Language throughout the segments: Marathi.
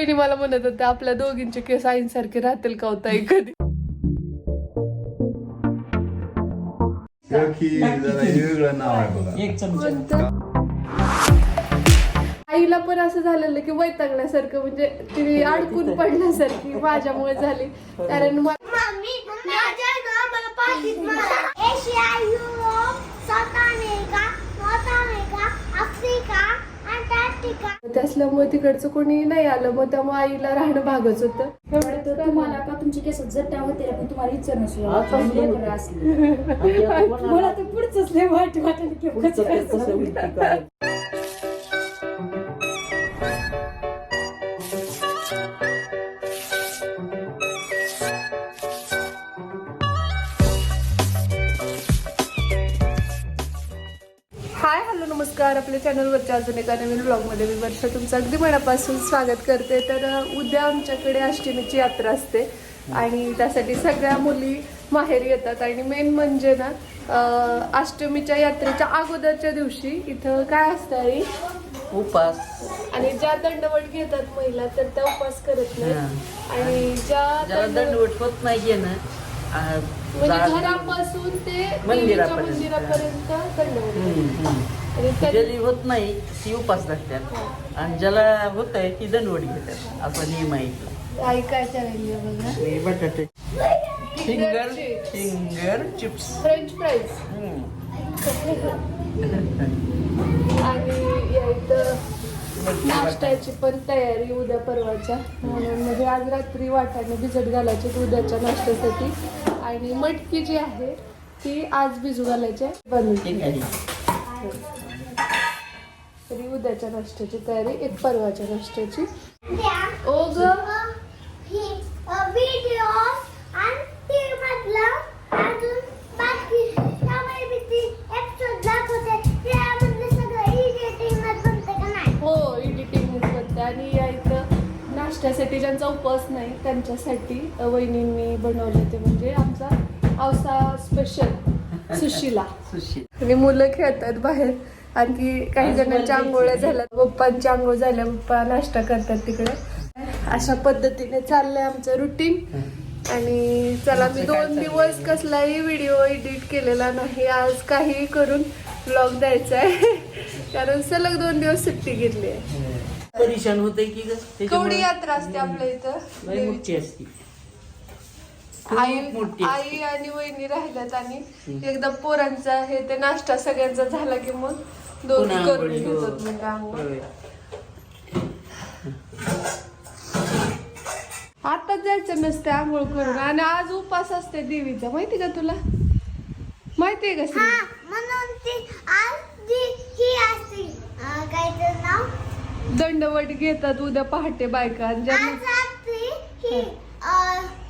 बहिणी मला म्हणत होत्या आपल्या दोघींचे केस आईंसारखे राहतील का होता कधी? आईला पण असं झालेलं की वैतागण्यासारखं म्हणजे ती अडकून पडण्यासारखी माझ्यामुळे झाली. कारण ते असल्यामुळे तिकडचं कोणी नाही आलं. मग त्यामुळे आईला राहणं भागच होतं. एवढं तर तुम्हाला? का तुमचे केस जट्टा होते पण तुम्हाला इच्छा नसू आता लेकरं असली. मला तर पुढचंच लय वाट वाटत की पुढचं ते कसं होईल ते काय? नमस्कार. आपल्या चॅनलवरच्या अजून एका नवीन ब्लॉगमध्ये मी वर्षा तुमचं अगदी मनापासून स्वागत करते. तर उद्या आमच्याकडे अष्टमीची यात्रा असते आणि त्यासाठी सगळ्या मुली माहेरी येतात आणि मेन म्हणजे ना अष्टमीच्या यात्रेच्या अगोदरच्या दिवशी इथं काय असतं आई? उपास. आणि ज्या दंडवट घेतात महिला तर त्या उपवास करत नाही. आणि ज्या दंडवट होत नाहीये ना म्हणजे घरापासून ते. मंदिरापर्यंत. दंडवट ज्याला होत नाही ती उपास लागतात आणि ज्याला होत आहे ती दंडवट घेतात. असा नियम आहे काय हे बटाटे finger. Finger chips French fries आणि नाश्त्याची पण तयारी उद्या परवाच्या. म्हणून म्हणजे आज रात्री वाटाणे भिजत घालायचे उद्याच्या नाश्त्यासाठी. आणि मटकी जी आहे ती आज भिजू घालायची आहे. तरी उद्याच्या नाश्त्याची तयारी एक परवाच्या नाश्त्याची. त्या ओ ग ही व्हिडिओ आणि एडिटिंग बनते हो या इथं नाश्त्यासाठी ज्यांचा उपवास नाही त्यांच्यासाठी वहिनींनी बनवले ते म्हणजे आमचा औसा स्पेशल सुशिला. सुशी आणि मुलं खेळतात बाहेर. आणखी काही जणांच्या आंघोळ्या झाल्या. पप्पांची आंघोळ झाल्या. पप्पा नाश्ता करतात तिकडे. अशा पद्धतीने चाललंय आमचं रुटीन आणि चला मी दोन दिवस कसलाही व्हिडिओ एडिट केलेला नाही. आज काही करून ब्लॉग द्यायचा आहे. कारण सलग दोन दिवस सुट्टी घेतली आहे. परेशान होते की कवडी यात्रा असते आपल्या इथं. असते. आई मोठी. आई आणि वहिनी राहिल्यात आणि एकदा पोरांचा हे ते नाश्ता सगळ्यांचा झाला की मग दोघी पुन्हा करून आंघोळी. घेतात मग आंघोळ होय. आता जायचं नसतं आंघोळ करून आणि आज उपास असते देवीचा माहिती का तुला माहितीये का श्री? हा म्हणून ती आज जी ही असते अं, काय तर नाव दंडवट घेतात उद्या पहाटे बायका आणि ज्यांना आज रात्री ही अं, आरती असते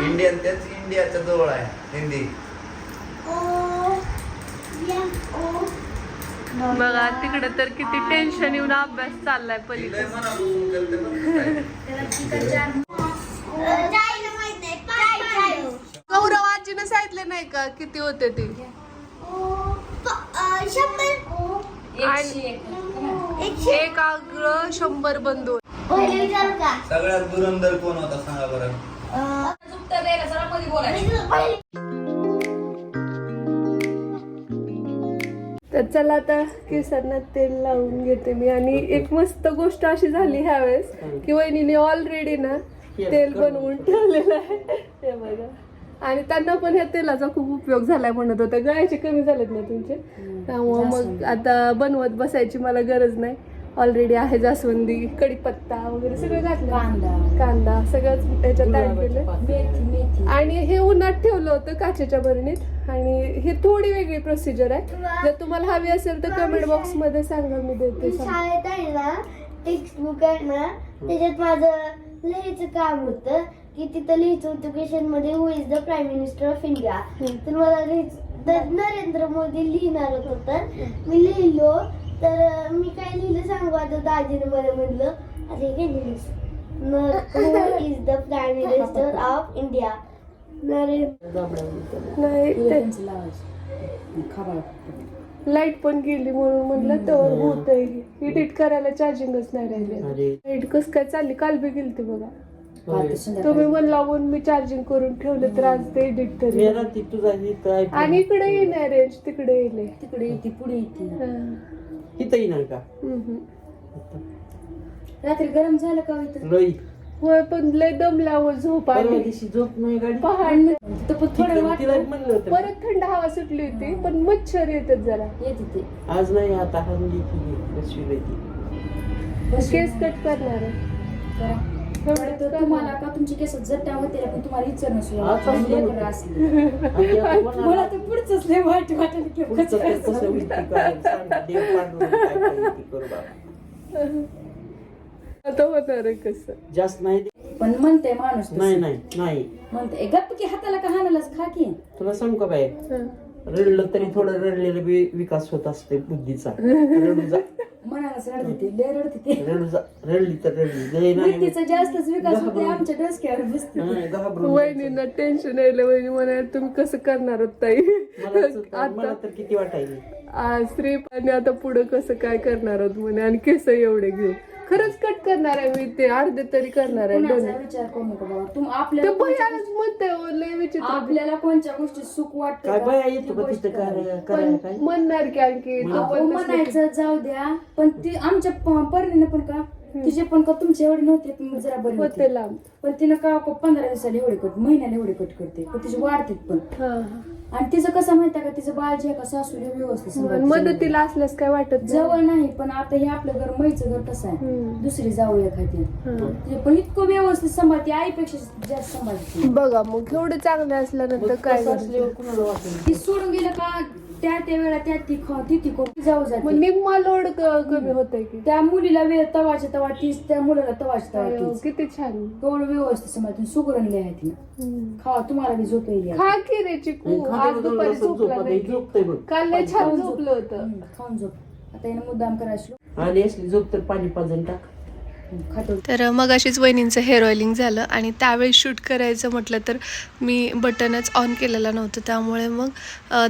इंडियन तेच इंडियाच्या जवळ आहे हिंदी. O M O. बघा तिकडे तर किती टेन्शन येऊन अभ्यास चाललाय लय पलीकडे. पाय गौरव आजीनं सांगितलं नाही का किती होते ते? शंभर एक. आग्र शंभर बंधू. पहिले विचारू का? सगळ्यात धुरंधर कोण होता सांगा बरं. चुकतं मध्ये बोलायचं. तर तर चला आता केसांना तेल लावून घेते मी. आणि एक मस्त गोष्ट अशी झाली ह्यावेळेस की वहिनीने ऑलरेडी ना तेल बनवून ठेवलेलं आहे. हे बघा. आणि त्यांना पण ह्या तेलाचा खूप उपयोग झालाय म्हणत होत्या गळ्याचे कमी झालेत ना तुमचे. त्यामुळं मग आता बनवत बसायची मला गरज नाही. ऑलरेडी आहे जास्वंदी कढीपत्ता वगैरे सगळं घातलं कांदा. कांदा सगळंच त्याच्यात ऍड केलं आणि हे उन्हात ठेवलं होतं काचेच्या बरणीत. आणि ही थोडी वेगळी प्रोसिजर आहे. जर तुम्हाला हवी असेल तर कमेंट बॉक्समध्ये सांगा मी देते. शाळेत आहे ना टेक्स्ट बुक आहे ना त्याच्यात माझं लिहायचं काम होतं. की तिथं लिहायचं होतं क्वेश्चनमध्ये who is the prime minister of India तर मला लिहायचं तर नरेंद्र मोदी लिहिणार होतं मी लिहिलो. तर मी काय लिहिलं सांगू आता दाजीने मला म्हणलं अरे काय लिहिलीस who is the prime minister of India light पण गेली म्हणून म्हणलं तर होत एडिट करायला चार्जिंगच नाही राहिले. लाइट कस काय चालली? काल बी गेली ती बघा. तुम्ही संध्याकाळी मला लावून मी चार्जिंग करून ठेवलं तर आज ते एडिट तरी तुझा इथं. आणि इकडे येणार रेंज तिकडे येईल. तिकडे येते पुढे येते. इथं येणार का? रात्री गरम झालं का हो इथं? लई. होय पण लय दमल्यावर झोप परवा आली दिवशी झोप नाही गाडी. पहाड तिथं पण थोडं तिला तिला वाटलं म्हणलं होतं. परत थंड हवा सुटली होती पण मच्छर येतात जरा. येते ते. आज नाही आता बसवी केस कट करणार आहे. करा. तर तुम्हाला का तुमची केस जट्टा होते पण तुम्हाला इच्छा नसू मला तर पुढचंच लय वाईट वाटेल आता होणार आहे कसं. जास्त नाही. पण म्हणते माणूस. नाही नाही नाही. म्हणते गप्प की हाताला का हाणालाच खा की? तुला सांगू का बाय हं. रडलं तरी थोडं रडलेलं बी विकास होत असते बुद्धीचा. रडू जा मनालाच रडते ते लय रडते ते. रडू जा रडली तर रडली. लय नाही बुद्धीचा जास्तच विकास होते आमच्या डोसक्यावर बसते हा, घाबरून वहिनींना टेन्शन यायला वहिनी म्हणाल तुम्ही कसं करणार आहोत ताई? मला तर- मला आता तर किती वाटायली. आज आता पुढे कसं काय करणार आहोत म्हणे आणि केस एवढे घेऊ खरंच कट करणार आहे मी ते अर्धे तरी करणार आहे दोन्ही. विचार करू नका बाबा. तुम ते आपल्याला भयानच म्हणते हो, लय विचित्र. आपल्याला कोणत्या गोष्टी सुख वाटतं काय का? बाया ती येतो का गोष्ट तिथं करा. करायला पण करायला काय? म्हणणार की आणखी तू पण म्हणायचं जाऊ द्या पण ती आमच्या परिणीने पण का? तिचे पण का तुमचे एवढे नव्हते पण जरा बरे होते. होते लांब. पण तिनं का का पंधरा दिवसाला एवढे कट महिन्याला एवढे कट करते. पण तिचे वाढतात पण. हा, हा. आणि तिचं कसं माहितीये का तिचं बाळ जे आहे का सासूला व्यवस्थित सांभाळते. मदतीला असल्यास काय वाटत नाही. जवळ नाही पण आता हे आपलं घर मैचं घर कसं आहे हम्म. दुसरी जाऊ एखादी हा. तिचे पण इतकं व्यवस्थित सांभाळते आईपेक्षा जास्त सांभाळते बघा मग एवढं चांगलं असल्यानंतर काय करायचं? ती सोडून गेलं का त्या त्या वेळा त्या ती खा ती ती कोण जाऊ जाते. निम्मा लोड कमी होतंय की? त्या मुलीला वेळ तवाच्या तवा तीच त्या मुलाला तवाच्या तवा तीच. किती छान. तेवढं व्यवस्थित सांभाळते सुगरण आहे तिनं. खा तुम्हाला बी झोप येईल. खा की रे चिकू आज दुपारी झोपला नाही? की. झोपतोय बघ. काल लय छान झोपलं होतं. हम्म, खाऊन झोप. आता यानं मुद्दाम करायचं. आणि असली झोप तर पाणी पाजून टाक. तर मग अशीच वहिनींचं हेअर ऑइलिंग झालं आणि त्यावेळी शूट करायचं म्हटलं तर मी बटनच ऑन केलेलं नव्हतं. त्यामुळे मग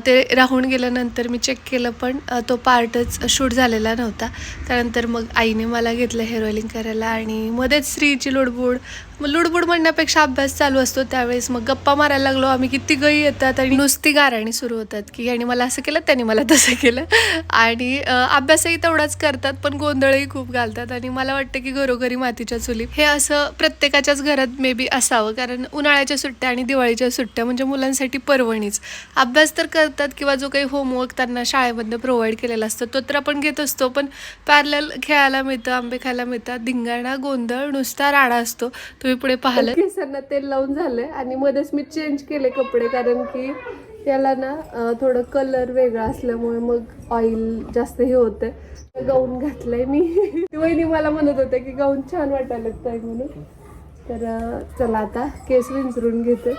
ते राहून गेल्यानंतर मी चेक केलं पण तो पार्टच शूट झालेला नव्हता. त्यानंतर मग आईने मला घेतलं हेअर ऑइलिंग करायला आणि मध्येच स्त्रीची लोडबोड मग लुडबुड म्हणण्यापेक्षा अभ्यास चालू असतो त्यावेळेस. मग गप्पा मारायला लागलो आम्ही किती गई येतात आणि नुसती गाराणी सुरू होतात की यांनी मला असं केलं त्यांनी मला तसं केलं. आणि अभ्यासही तेवढाच करतात पण गोंधळही खूप घालतात. आणि मला वाटतं की घरोघरी मातीच्या चुली हे असं प्रत्येकाच्याच घरात मे बी असावं. कारण उन्हाळ्याच्या सुट्ट्या आणि दिवाळीच्या सुट्ट्या म्हणजे मुलांसाठी पर्वणीच. अभ्यास तर करतात किंवा जो काही होमवर्क त्यांना शाळेमधनं प्रोव्हाइड केलेला असतो तो तर आपण घेत असतो. पण पॅरल खेळायला मिळतं आंबे खायला मिळतात धिंगाणा गोंधळ नुसता राडा असतो. तुम्ही पुढे पाहिलं? केसांना तेल लावून झालंय आणि मध्येच मी चेंज केले कपडे कारण की त्याला ना थोडं कलर वेगळा असल्यामुळे मग ऑइल जास्त हे होतं गाऊन घातलंय मी. वहिनी मला म्हणत होते की गाऊन छान वाटायला लागतंय म्हणून. तर चला आता केस विंचरून घेते.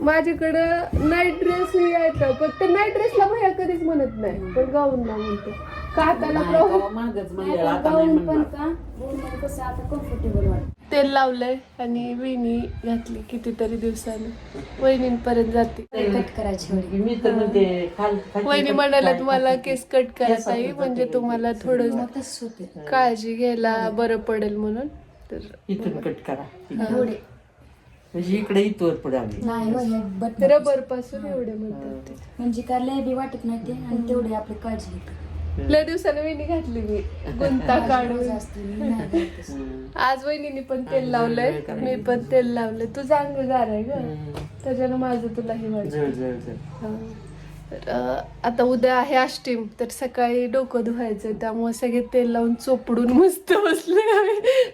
माझ्याकडं नाईट ड्रेस येतं पण ते नाईट ड्रेसला भैया कधीच म्हणत नाही पण गाऊनला म्हणतो. का हाताला नाही, प्रॉब्लेम? तेव्हा महागच म्हणलेलं आता नाही गाऊन पण म्हणणार का? गाऊन पण कसं आता कम्फर्टेबल वाटत. तेल लावलंय आणि वेणी घातली कितीतरी दिवसाने. वहिनींपर्यंत जाते. कट करायची एवढी मी तर म्हणते खाल वहिनी म्हणाल्यात काय मला खाते. केस कट करायचा आहे म्हणजे. तुम्हाला थोडं मग तसंच होते काळजी घ्यायला बरं पडेल म्हणून. तर इथून कट करा. एवढे. म्हणजे इकडे इथवर पुढे आम्ही. नाही हो, हे रबरपासून एवढे म्हणतात ते. म्हणजे काय लय बी वाटत नाही ते आणि तेवढी आपली काळजी घेते. लय दिवसाने वहिनी घातली मी. गुंता काढून. आज वहिनीने पण तेल लावलंय. मी पण तेल लावलंय. तू चांगलं गार आहे ग. त्याच्यानं माझं जळ हा. तर आता उद्या आहे अष्टीम तर सकाळी डोकं धुवायचं त्यामुळे सगळे तेल लावून चोपडून मस्त बसले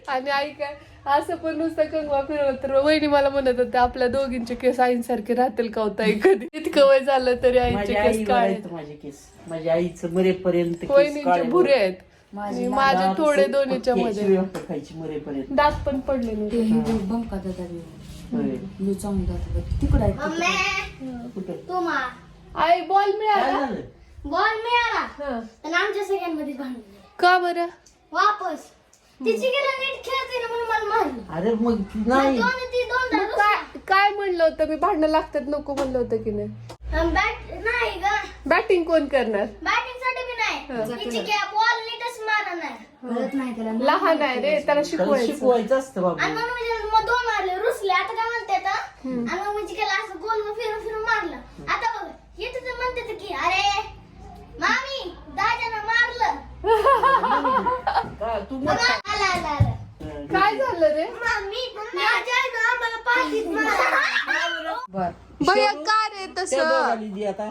आणि आई काय असं पण नुसतं कंगवा फिरवलं तर वहिनी मला म्हणत होते आपल्या दोघींचे केस आईंसारखे राहतील का होता कधी? इतकं वय झालं तरी आईचे माझ्या केस काळे आहेत. माझे केस. माझ्या आईचं मरेपर्यंत केस वहिनींचे काळे भुरे आहेत. माझी थोडे दोन्हीच्या पक्के मध्ये. खायची मरेपर्यंत. दात पण पडले ते नव्हते बंका दादा होय. लय चांगलं जातं तिकडं आहे तिकडं. मम्मी कुठे? तुम्हा. आई बॉल काय मिळाला झालं? बॉल मिळाला. हा. आमच्या सगळ्यांमध्ये भांडण का बरं? वापस. तिची गेला नीट खेळते ना म्हणून मला मारलं अरे मग नाही. दोन ती दोनदा मग काय काय म्हणलं होतं? मी भांडणं लागतात नको म्हणलं होतं की नाही. बॅट नाही ग. बॅटिंग कोण करणार? बॅटिंगसाठी बी नाही. तिची बॉल नीटच मारा नाही कळत नाही त्याला लहान आहे रे त्याला. त्याला शिकवायचं. शिकवायचं असतं आणि बाबा मग म्हणजे मग दोन मारले रुसले आता काय म्हणते आता आणि मग म्हणजे केलं असं गोल फिरून फिरून मारलं. आता बघ हे म्हणते की अरे मामी दादानं मारलं. का? तू आला आला आला काय झालं रे बर. भैया का रे तसं. दोघांनी दे आता.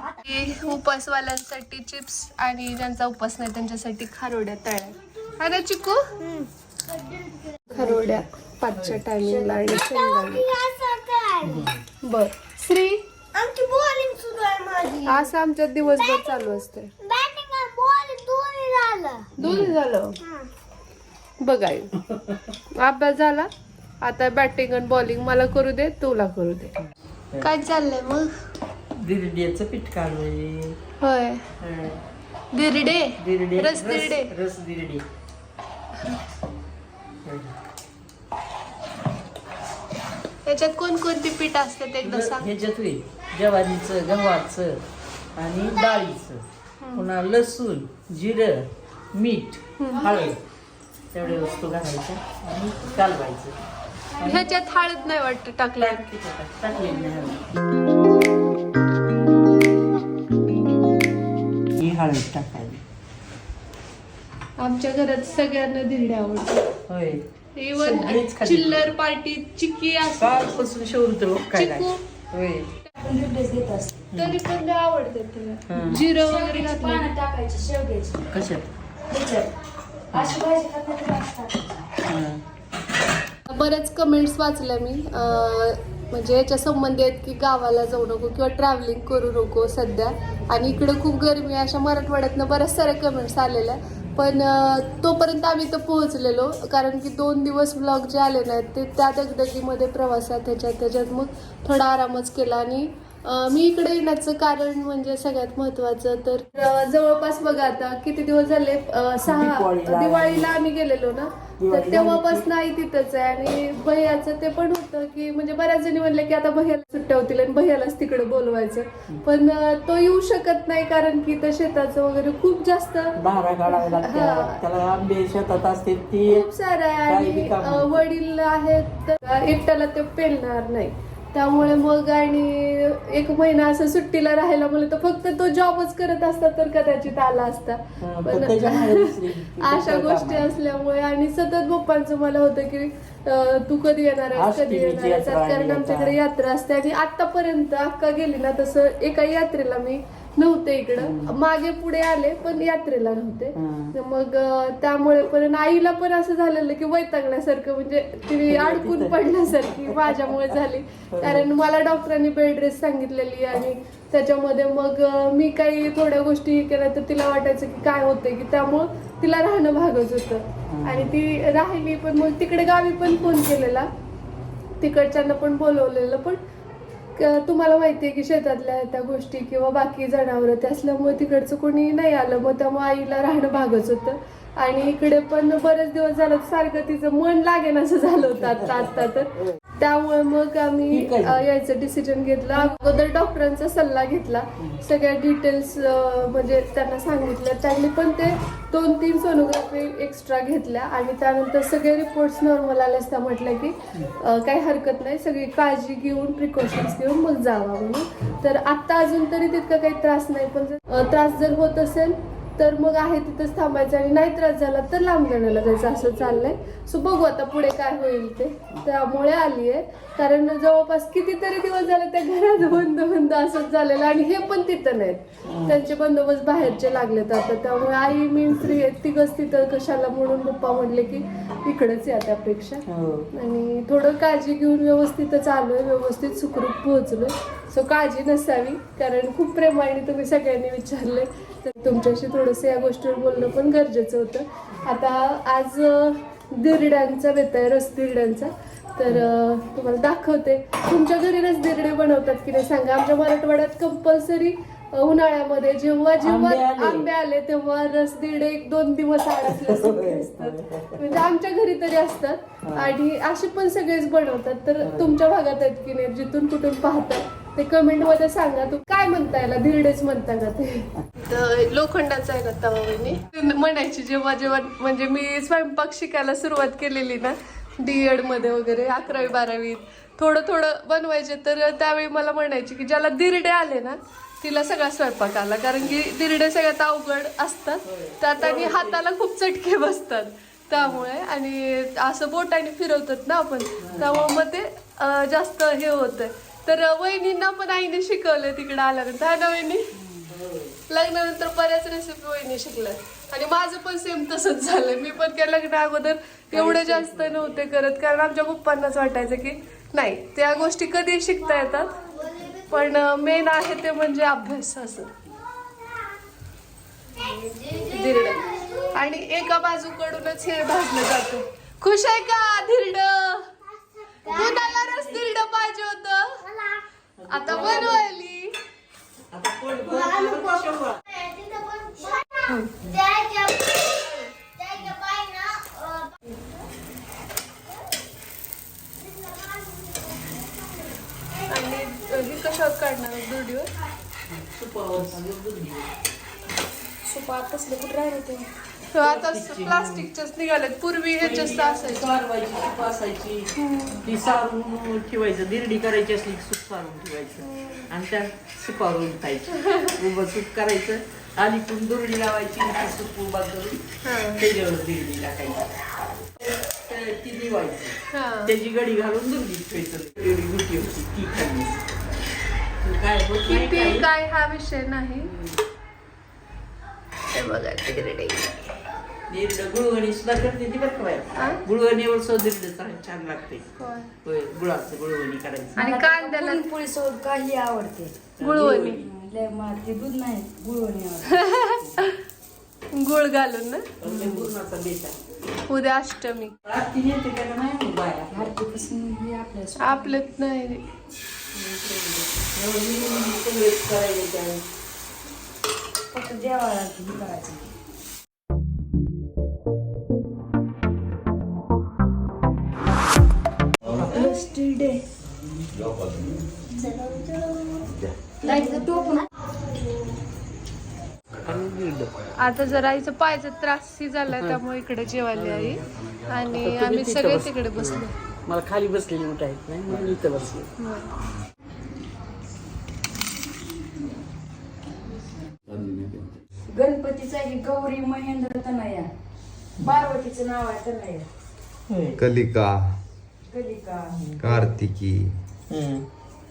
उपवासवाल्यांसाठी चिप्स आणि ज्यांचा उपवास नाही त्यांच्यासाठी खारोड्या तळ्या. अरे चिकू? खारोड्या पाचच्या टायमिंगला आणि बर. श्री? आमची बॉलिंग सुरू आहे माझी. असं आमच्यात दिवसभर चालू असते बॅटिंग आणि बॉलिंग दोन्ही झालं. दोन्ही झालं? बघाय. अभ्यास झाला. आता बॅटिंग आणि बॉलिंग मला करू दे तुला करू दे. काय चाललंय मग? दिरड्याचं पीठ काढलंय. होय. दिरडे? दिरडे. रस दिरडे. रस दिरडे. याच्यात कोणकोणती पीठ असतात एकदा सांग. ह्याच्यात होईल. ज्वारीचं गव्हाचं आणि डाळीचं. पुन्हा लसूण जिरं मीठ हळद. तेवढे वस्तू घालायच्या आणि कालवायचं. ह्याच्यात हळद नाही वाटत टाकल्या टाकलेली नाही. ही हळद टाकायची. आमच्या घरात सगळ्यांना दिरडे आवडतात होय. इवन. चिल्लर पार्टी चिक्की काय चिकू होय. तरी पण ते आवडतात तिला हं. जिरं वगैरे पानं टाकायची शेवग्याची. कशात? अशी भाजी खात बरेच कमेंट्स वाचल्या मी. म्हणजे याच्या संबंधी आहेत की गावाला जाऊ नको किंवा ट्रॅव्हलिंग करू नको सध्या. आणि इकडे खूप गरमी आहे. अशा मराठवाड्यातनं बऱ्याच साऱ्या कमेंट्स आलेल्या पण तोपर्यंत आम्ही तर पोहोचलेलो. कारण की दोन दिवस ब्लॉग जे आले नाहीत ते त्या दगदगीमध्ये प्रवासात ह्याच्यात त्याच्यात मग थोडा आरामच केला. आणि मी इकडे येण्याचं कारण म्हणजे सगळ्यात महत्वाचं तर जवळपास बघा आता किती दिवस झाले सहा दिवाळीला. आम्ही गेलेलो ना. तर तेव्हापासून आई तिथंच आहे. आणि भैयाचं ते पण होतं की म्हणजे बऱ्याच जणी म्हणले की आता भैयाला सुट्ट्या होतील आणि भैयालाच तिकडे बोलवायचं. पण तो येऊ शकत नाही कारण की त्या शेताचं वगैरे खूप जास्त खूप सारं आहे. आणि वडील आहेत तर एकट्याला ते पेलणार नाही. त्यामुळे मग आणि एक महिना असं सुट्टीला राहायला म्हणलं तर फक्त तो जॉबच करत असता तर कदाचित आला असता पण अशा गोष्टी. असल्यामुळे आणि सतत पप्पांचं मला होतं की तू कधी येणार आहेस कधी येणार आहेस कारण. आमच्याकडे यात्रा असते आणि आतापर्यंत अक्का गेली ना तसं एका यात्रेला मी नव्हते इकडं. मागे पुढे आले पण यात्रेला नव्हते. हं. तर मग त्यामुळे पण आईला पण असं झालेलं की वैतागण्यासारखं म्हणजे ती अडकून पडण्यासारखी माझ्यामुळे झाली. कारण मला डॉक्टरांनी बेड रेस्ट सांगितलेली आणि त्याच्यामध्ये मग मी काही थोड्या गोष्टी हे केल्या तर तिला वाटायचं की काय होतंय की त्यामुळं तिला राहणं भागच होतं. आणि ती राहिली पण मग तिकडे गावी पण फोन केलेला. तिकडच्यांना पण बोलवलेलं पण तुम्हाला तुम्हाला माहितीये की शेतातल्या त्या गोष्टी किंवा बाकी जनावरं ते असल्यामुळे तिकडचं कोणी नाही आलं. मग त्यामुळे आईला राहणं भागच होतं. आणि इकडे पण बरेच दिवस झालं सारखं तिचं मन लागेन असं झालं होतं आता आता तर. त्यामुळे मग आम्ही यायचं डिसिजन घेतलं. अगोदर डॉक्टरांचा सल्ला घेतला. सगळ्या डिटेल्स म्हणजे त्यांना सांगितलं. त्यांनी पण ते दोन तीन सोनोग्राफी एक्स्ट्रा घेतल्या. आणि त्यानंतर सगळे रिपोर्ट्स नॉर्मल आल्यास त्या म्हटल्या की काही हरकत नाही. सगळी काळजी घेऊन प्रिकॉशन्स घेऊन मग जावा म्हणून. तर आत्ता अजून तरी तितका काही त्रास नाही. पण त्रास जर होत असेल तर मग आहे तिथंच थांबायचं आणि नाही त्रास झाला तर लांब जाण्याला जायचं असं चाललंय. सो बघू आता पुढे काय होईल ते. त्यामुळे आली आहे कारण जवळपास कितीतरी दिवस झाले त्या घरात बंद बंद असंच झालेलं आणि हे पण तिथं नाहीत. त्यांचे बंदोबस्त बाहेरचे लागलेत आता. त्यामुळे आई मी फ्री आहेत तिघच तिथं कशाला म्हणून पप्पा म्हणले की इकडेच या त्यापेक्षा. हो. आणि थोडं काळजी घेऊन व्यवस्थितच आलोय व्यवस्थित सुखरूप पोहोचलोय. सो काळजी नसावी. कारण खूप प्रेमाने तुम्ही सगळ्यांनी विचारले तर तुमच्याशी थोडंसं या गोष्टीवर बोलणं पण गरजेचं होतं. आता आज दिरड्यांचा बेत आहे रस दिरड्यांचा. तर तुम्हाला दाखवते. तुमच्या घरी रस दिरडे बनवतात की नाही सांगा? आमच्या मराठवाड्यात कंपल्सरी उन्हाळ्यामध्ये जेव्हा जेव्हा आंबे आले. तेव्हा रस दिरडे एक दोन दिवस असतात. म्हणजे आमच्या घरी तरी असतात. आणि असे पण सगळेच बनवतात. तर तुमच्या भागात आहेत की नाही? जिथून कुठून पाहतात ते कमेंटमध्ये सांगा तू काय म्हणता याला? धिरडेच म्हणता का ते? लोखंडाचा आहे ना तवा वहिनी. म्हणायची जेव्हा जेव्हा म्हणजे मी स्वयंपाक शिकायला सुरुवात केलेली ना डी मध्ये वगैरे अकरावी बारावीत थोडं थोडं बनवायचे तर त्यावेळी मला म्हणायची की ज्याला दिरडे आले ना तिला सगळा स्वयंपाक आला. कारण की दिरडे सगळ्यात अवघड असतात. त्यात आणि हाताला खूप चटके बसतात. त्यामुळे आणि असं बोटाने फिरवतात ना आपण. त्यामुळे मग ते जास्त हे होतं तर वहिनींना पण आईने शिकवलं तिकडे आल्यानंतर हा ना वहिनी? लग्नानंतर बऱ्याच रेसिपी वहिनी शिकल्या. आणि माझं पण सेम तसंच झालं. मी पण काय लग्न अगोदर एवढं जास्त नव्हते करत कारण आमच्या पप्पांनाच वाटायचं की नाही त्या गोष्टी कधी शिकता येतात? पण मेन आहे ते म्हणजे अभ्यास असं. धिरड. आणि एका बाजूकडूनच हे भाजलं जातं. खुश आहे का धिरड? कुणाला धिरड पाहिजे होत आता बनवायली आता पोट भरून शेवगा. तिथं पण त्याच्या त्याच्या पायनं अं, आणि हे कशावर काढणार व्हिडिओ? सुपावर सगळं दूध घे. सुपा कसले कुठे राहिले ते? आता प्लास्टिकच्याच निघालेत पूर्वी ह्याच्याच असायचं. सारवायची सूप असायची. ती सारून ठेवायचं. दिरडी करायची असली की सूप सारून ठेवायचं. आणि त्या सुपावर उलटायची उभं सूप करायचं. आणि पण दुरडी लावायची ती सूप उभा करून त्याच्यावर दिरडी टाकायची. ती निवायची. हा. त्याची गडी घालून दुरडी ठेवायचं. गुटी होती ती खाल्ली काय. काय हा विषय नाही. बघा तिकडे. गुळवणी सुद्धा करते ती बरं का. गुळवणीवर चांग- छान लागते. होय. गुळाचं गुळवणी करायचं. आणि कांद्याला सोबत काही आवडते. गुळवणी. लय मला ते दूध नाही गुळवणी आवडते. गुळ घालून ना? पूर्णाचा उद्या अष्टमी. आरती नेते त्याला नाही बाया. भारतीपासून आपल्या आपल्यात नाही करायचे फक्त देवाला हे करायचं आता जरा आईचं पायचा त्रास झालाय त्यामुळे इकडे जेवायला आई आणि आम्ही सगळे तिकडे बसलो. मला खाली बसलेली उठायत नाही म्हणून इथं बसले. गणपतीचा आहे गौरी महेंद्र तनया. पार्वतीचं नाव आहे तनया. कलिका. कार्तिकी.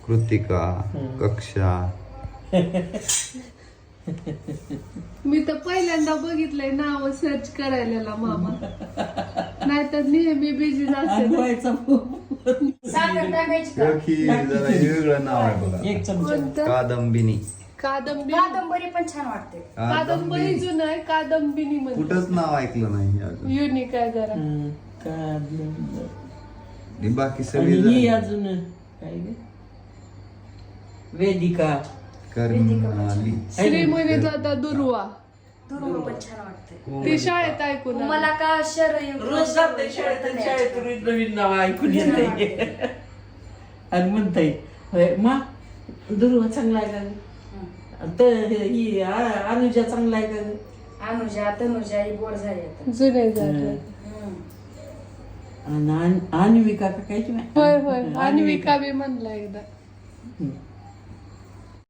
कृतिका. कक्षा. मी तर पहिल्यांदा बघितलंय नाव सर्च करायला मामा. नाहीतर नेहमी बिझी वेगळं नाव आहे बघा. कादंबिनी. कादंबरी कादंबरी पण छान वाटते. कादंबरी जुनं आहे कादंबिनी म्हणजे कुठंच नाव ऐकलं नाही अजून. युनिक आहे जरा. कादंबरी. आणि बाकी आणि सगळी ही अजून काय ग? वेदिका कर्माली श्रीमणी दादा दुर्वा दुर्ग पण छान वाटते ती शाळेत ऐकून आली. मला का शर रोज जाते शाळेत शाळेत रोज नवीन नाव ऐकून येते आणि म्हणताय होय मा दुर्वा चांगला आहे का ग? तर ही आ- अनुजा चांगला आहे का ग? अनुजा तनुजा ही गोड झाली आता जुने झाले आणि आन- अन्विका का काहीच नाही. होय होय. आणि विका बी म्हणला एकदा. हम्म.